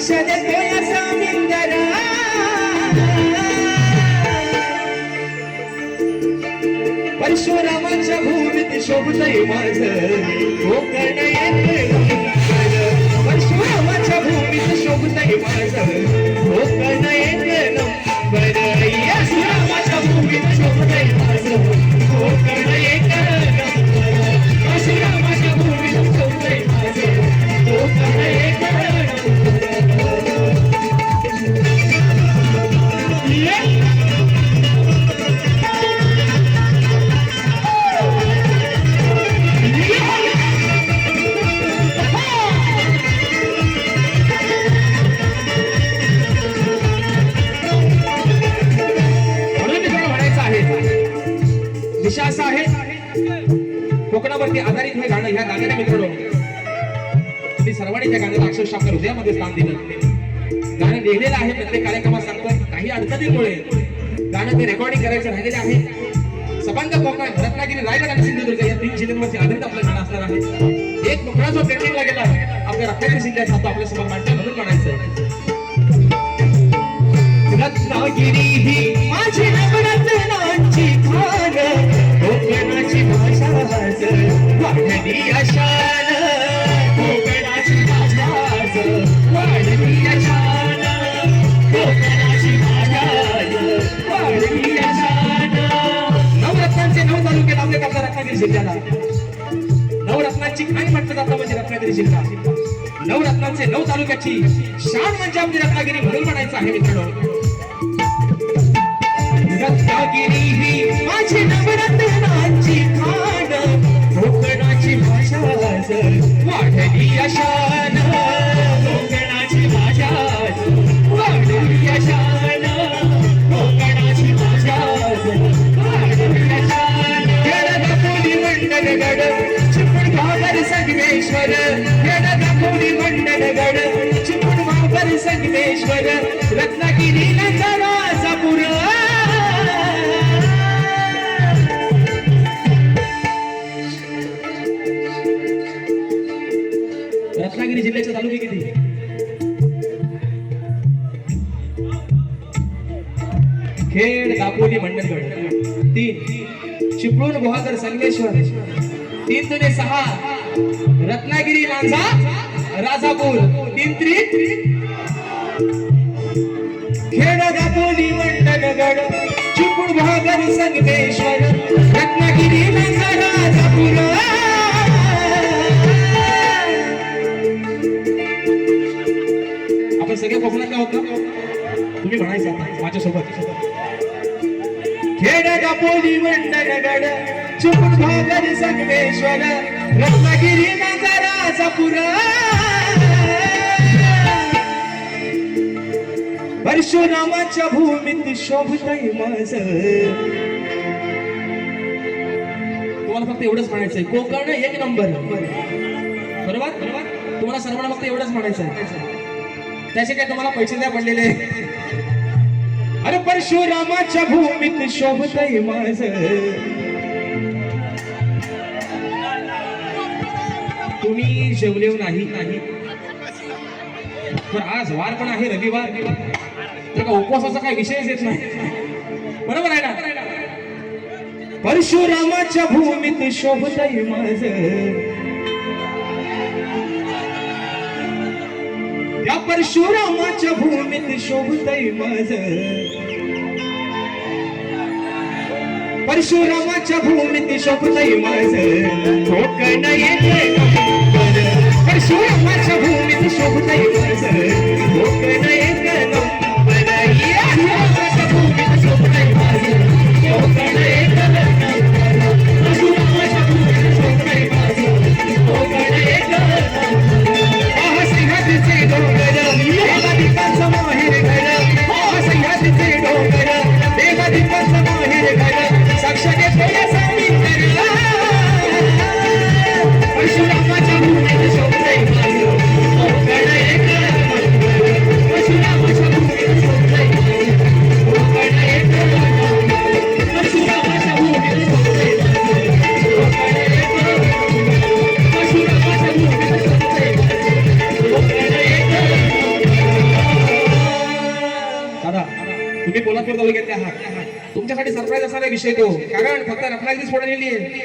साक्ष देतो परशुरामाच्या भूमीत शोभतय माझ. कोकण येते कोकणावरती आधारित हे गाणं ह्या गाण्याने मित्रांनो मी सर्वांनी त्या गाण्याला अक्षरशः आपल्या हृदयामध्ये स्थान दिलं. गाणं लिहिलेलं आहे प्रत्येक कार्यक्रमात सांगतो काही अडचणीमुळे गाणं ते रेकॉर्डिंग करायचं राहिलेलं आहे. सबंध कोकण रत्नागिरी रायगड आणि सिंधुदुर्ग या तीन जिल्ह्यांवरती आधारित आपलं गाणं असणार आहे. एक कोकणा जो ट्रेंडिंगला गेला आपल्या रत्नागिरी जिल्ह्यात तो आपल्यासमोर मांडतो म्हणून म्हणायचं रत्नागिरी ही माझी नवरत्नांची खान जिल्ह्याला. नवरत्नांची खाण म्हटलं जातं म्हणजे रत्नागिरी जिल्हा. नवरत्नांचे नऊ तालुक्याची शान म्हणजे आमची रत्नागिरी म्हणून म्हणायचं आहे मित्रांनो. रत्नागिरी ही माझी नवरत्नांची संगमेश्वर दाखवली गड संगमेश्वर रत्नागिरी नंदराजापूर रत्नागिरी जिल्ह्याचे तालुके किती? खेड दापोली मंडणगड तीन. चिपळूण गुहागर संगमेश्वर. तीन दुने सहा. रत्नागिरी लांजा राजापूर तीन त्रिक खेड दापोली मंडणगड चिपळूण गुहागर संगमेश्वर रत्नागिरी लांजा राजापूर. आपण सगळे कोकणात आहोत ना तुम्ही म्हणायचा माझ्यासोबत. खेड दापोली मंडनगड चुकून भागर संगमेश्वर रत्नागिरी नगराचा राजापूर परशुरामाच्या भूमीत शोभतय माझ. तुम्हाला फक्त एवढंच म्हणायचंय. कोकण एक नंबर. बरोबर? बरोबर तुम्हाला सर्वांना फक्त एवढंच म्हणायचं आहे त्याचे काय तुम्हाला पैसे द्या पडलेले? अरे परशुरामाच्या भूमीत शोभतय माझ. तुम्ही जेवलेव नाही नाही. आज वार पण आहे रविवार. तर का उपवासाचा काय विषयच येत नाही. बरोबर आहे ना? परशुरामाच्या भूमीत शोभतय माझ. या परशुरामाच्या भूमीत शोभतय माझ. परशुरामाच्या भूमीत शोभतय माझ. कोकण येते भूमीत शोभतय माझ कोकण तुम्ही पोलादपूर तालुक्यातले आहात. तुमच्यासाठी सरप्राईज असणार आहे विषय तो. कारण फक्त रत्नागिरी सोडलेली आहे.